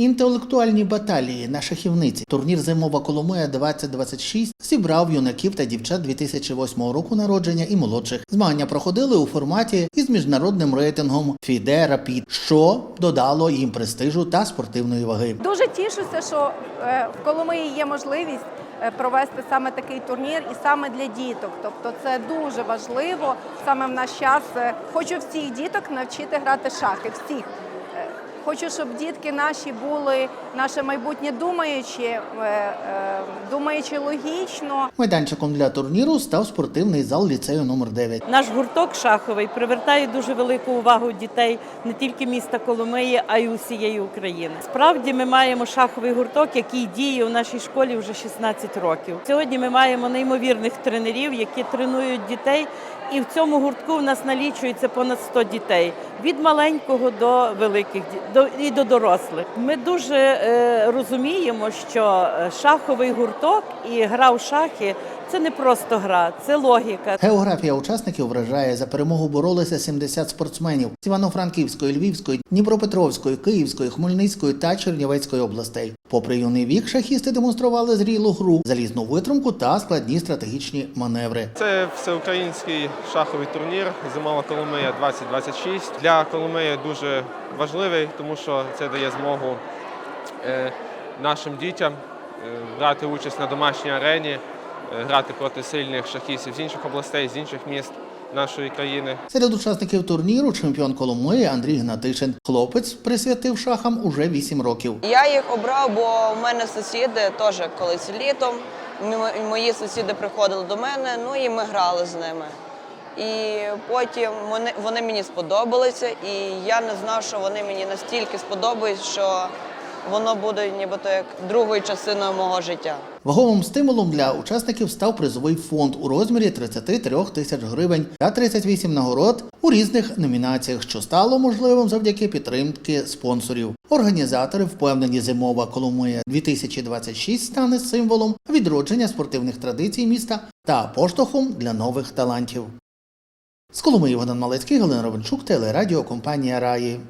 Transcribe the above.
Інтелектуальні баталії на шахівниці. Турнір Зимова Коломия 2026 зібрав юнаків та дівчат 2008 року народження і молодших. Змагання проходили у форматі із міжнародним рейтингом FIDE Rapid, що додало їм престижу та спортивної ваги. Дуже тішуся, що е, в Коломиї є можливість е, провести саме такий турнір і саме для діток. Тобто це дуже важливо саме в наш час. Е, Хочу всіх діток навчити грати шахи. Всіх. Хочу, щоб дітки наші були наше майбутнє думаючі, е, е, думаючи логічно, Майданчиком для турніру став спортивний зал ліцею номер 9 Наш гурток шаховий привертає дуже велику увагу дітей не тільки міста Коломиї, а й усієї України. Справді ми маємо шаховий гурток, який діє у нашій школі вже 16 років. Сьогодні ми маємо неймовірних тренерів, які тренують дітей. І в цьому гуртку в нас налічується понад 100 дітей від маленького до великих і до дорослих. Ми дуже е, розуміємо, що е, шаховий гурток і гра в шахи це не просто гра, це логіка. Географія учасників вражає. За перемогу боролися 70 спортсменів з Івано-Франківської, Львівської, Дніпропетровської, Київської, Хмельницької та Чернівецької областей. Попри юний вік, шахісти демонстрували зрілу гру, залізну витримку та складні стратегічні маневри. Це всеукраїнський шаховий турнір Зимова Коломия 2026. Для Коломиї дуже важливий, тому що це дає змогу е, нашим дітям е, брати участь на домашній арені, е, грати проти сильних шахістів з інших областей, з інших міст нашої країни. Серед учасників турніру чемпіон Коломиї Андрій Гнатишин. Хлопець присвятив шахам уже 8 років. Я їх обрав, бо в мене сусіди теж колись літом. Мої сусіди приходили до мене, ну і ми грали з ними. І потім вони, вони мені сподобалися, і я не знав, що вони мені настільки сподобаються, що воно буде нібито як другою частиною мого життя. Ваговим стимулом для учасників став призовий фонд у розмірі 33 тисяч гривень та 38 нагород у різних номінаціях, що стало можливим завдяки підтримки спонсорів. Організатори впевнені, зимова Коломия 2026 стане символом відродження спортивних традицій міста та поштовхом для нових талантів. З Коломиї Богдан Малецький, Галина Ровенчук, телерадіокомпанія Раї.